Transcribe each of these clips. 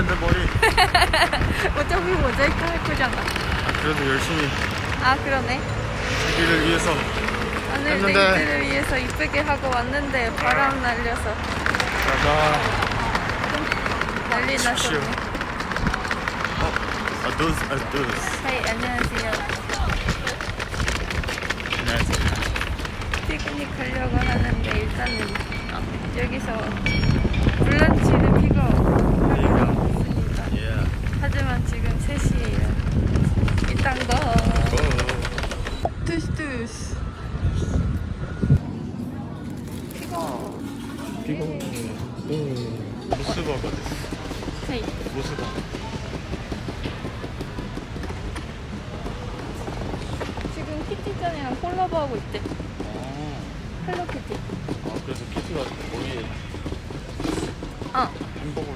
내 머리 어차피 모자이크 할 거잖아. 그래도 열심히 아 그러네. 자기를 위해서 오늘 했는데. 네이트를 위해서 이쁘게 하고 왔는데 바람 날려서 가자 난리 춥시오. 났었네. 어? 아두스 아두스 하이 안녕하세요. 안녕하세요 피크닉 가려고 하는데 일단은 어, 여기서 블런치를 픽업하고 있습니다. 예 하지만 지금 3시에요. 일단 거. 고 투스투스. 픽업. 비고 모스버가 됐어 헤이. 모스버 지금 키티짱이랑 콜라보하고 있대. 아, 헬로키티. 아 그래서 키티가 머리에 어. 햄버거를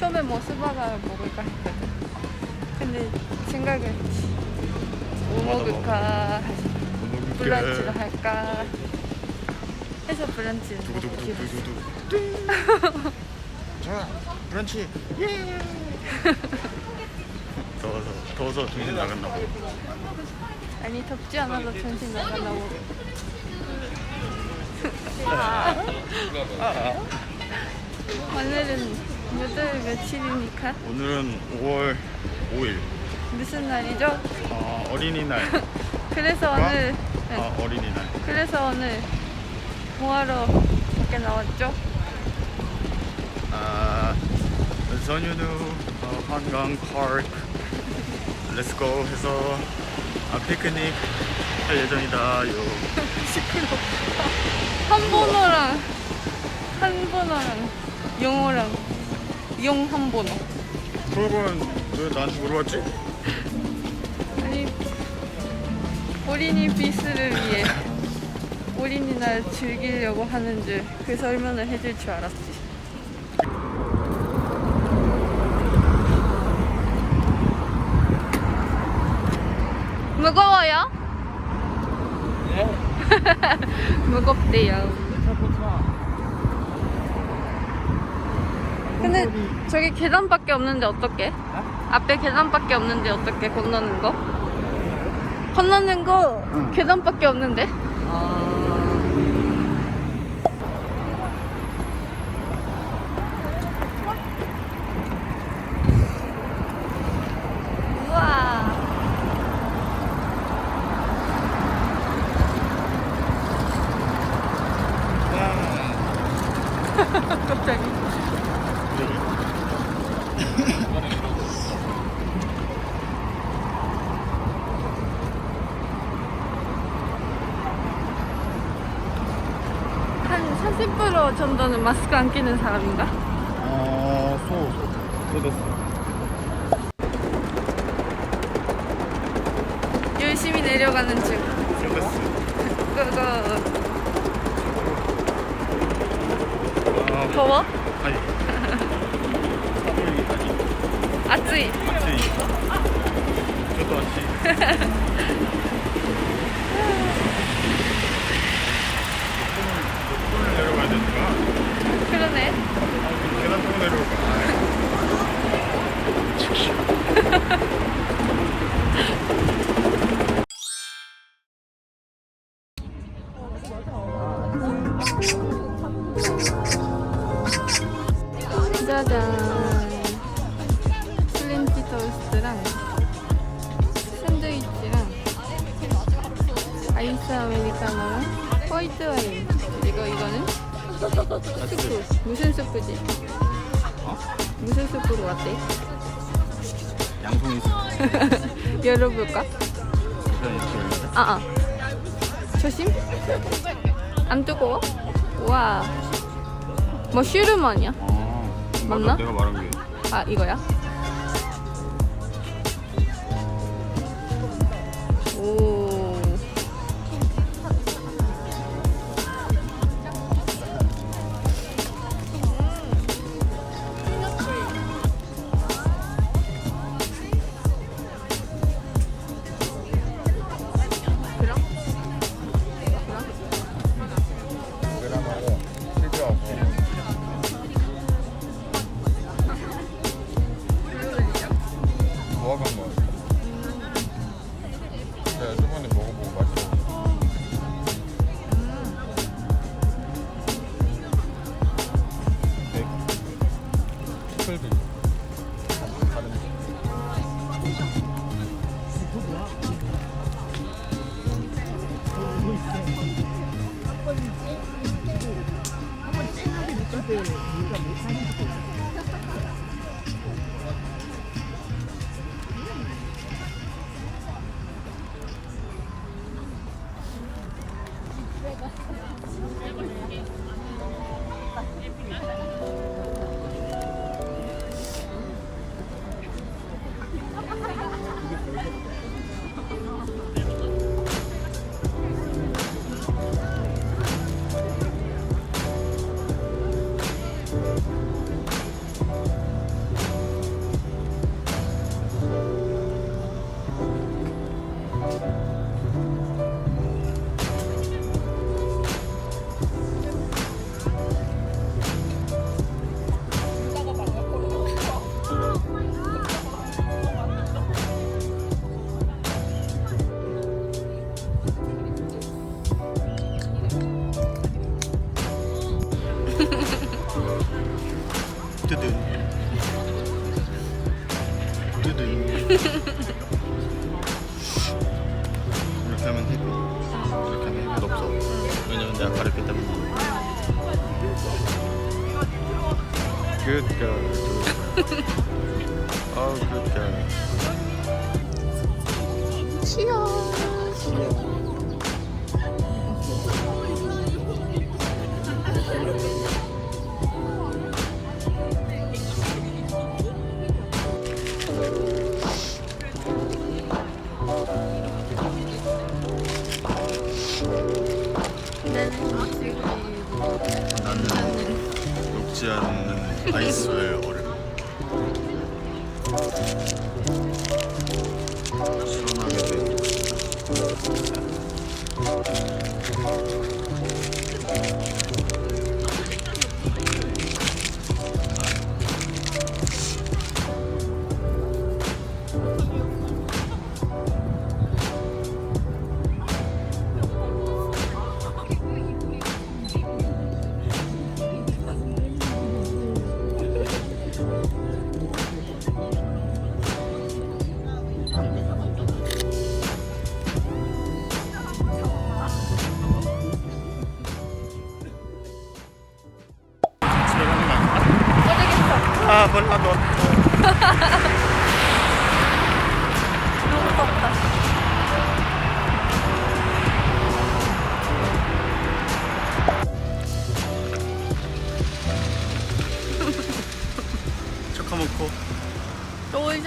처음에 뭐 스바가 먹을까 했거든. 근데 생각을 했지. 뭐 먹을까? 그 브런치를 할까? 해서 브런치를. 두구두구두구두구 자 브런치 예 더워서 더워서 정신 나갔나 봐 아니 덥지 않아서 정신 나가려고. 오늘은 몇월 며칠이니까 오늘은 5월 5일 무슨 날이죠? 어, 어린이날 그래서 오늘 네. 아 어린이날 그래서 오늘 뭐하러 밖에 나왔죠? 아 전유누 어, 한강 파크 렛츠고 해서 아, 피크닉 할 예정이다 요 시끄러. 한번호랑 한번호랑 영어랑 용 한 번호. 그러면 왜 나한테 물어봤지? 아니 어린이 비스를 위해 어린이날 즐기려고 하는 줄 그 설명을 해줄 줄 알았지. 무거워요? 무겁대요. 근데 저기 계단밖에 없는데 어떡해? 앞에 계단밖에 없는데 어떻게 건너는 거? 건너는 거 응. 계단밖에 없는데? 우와. 갑자기. 한 40% 정도는 마스크 안 끼는 사람인가? 어, 소, 소 됐어. 열심히 내려가는 중. 소 됐어. 그거 아, 더워? 아니. 아쯔이. 맞지? 저도? 손 아이스 아메리카노랑 화이트 와인. 그리고 이거는 스프. 무슨 스프지? 어? 무슨 스프로 왔대? 양송이. 열어볼까? 아, 아. 조심. 안 뜨거워? 와. 머쉬룸 아니야? 어, 맞나? 내가 말한 게. 아, 이거야? 내가 가르쳤기 때문에 Good girl Oh good girl. 나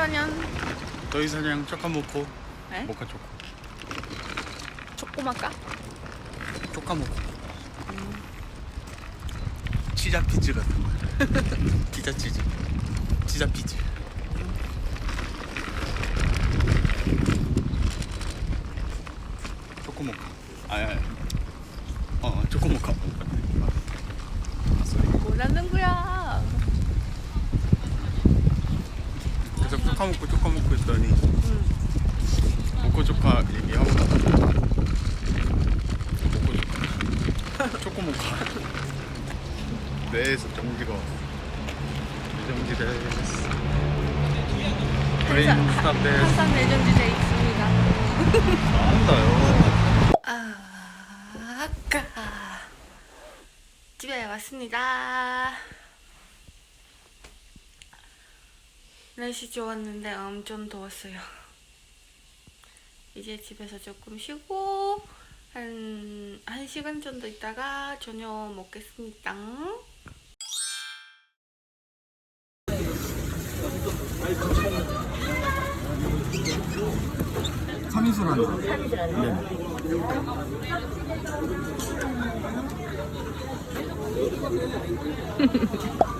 또 이자년 너희 사냥 초카모코 에? 모카 초코 초코마까? 초카 모코 치자 피즈 같은 거 피자 치즈. 치자 피즈. 초코 모카 아니 아니. 어 초코 모카 아, 쏘리. 뭐라는 거야? 계속 초카 먹고 초카 먹고 했더니 초카 얘기하고 나서 먹고 초카 초코 모카 뇌에서 정지가. 왔어 정지됐어 브레인 스탑 됐어 항상 내전지돼 있습니다. 나온다요. 아, 아까 집에 왔습니다. 날씨 좋았는데 엄청 더웠어요. 이제 집에서 조금 쉬고 한 1시간 정도 있다가 저녁 먹겠습니다. 참이슬 한 잔. 참이슬 한 잔.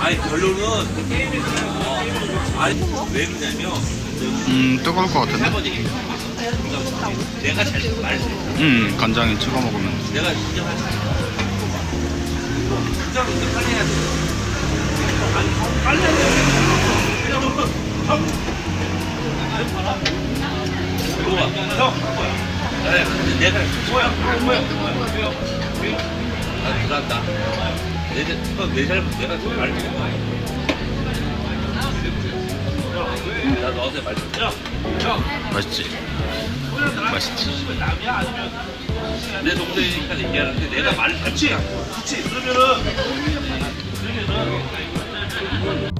아니 결론은 어, 아니 왜 그러냐면 음 뜨거울 것 같은데? 내가 잘 말했어. 음 간장에 찍어 먹으면 내가 인정하지. 인정 인정 빨리 해야 돼. 아니 빨리 해야 돼. 그냥 좀 형. 이거 봐. 형. 그래, 근데 내가 뭐야? 뭐야? 뭐야? 아, 들어간다. 내, 내 잘못 내가 더 알지. 나 너한테 말 좀. 야, 야. 맛있지? 맛있지? 내 동생이니까 얘기하는데 내가 말을 같이. 같이 그러면은 그러면은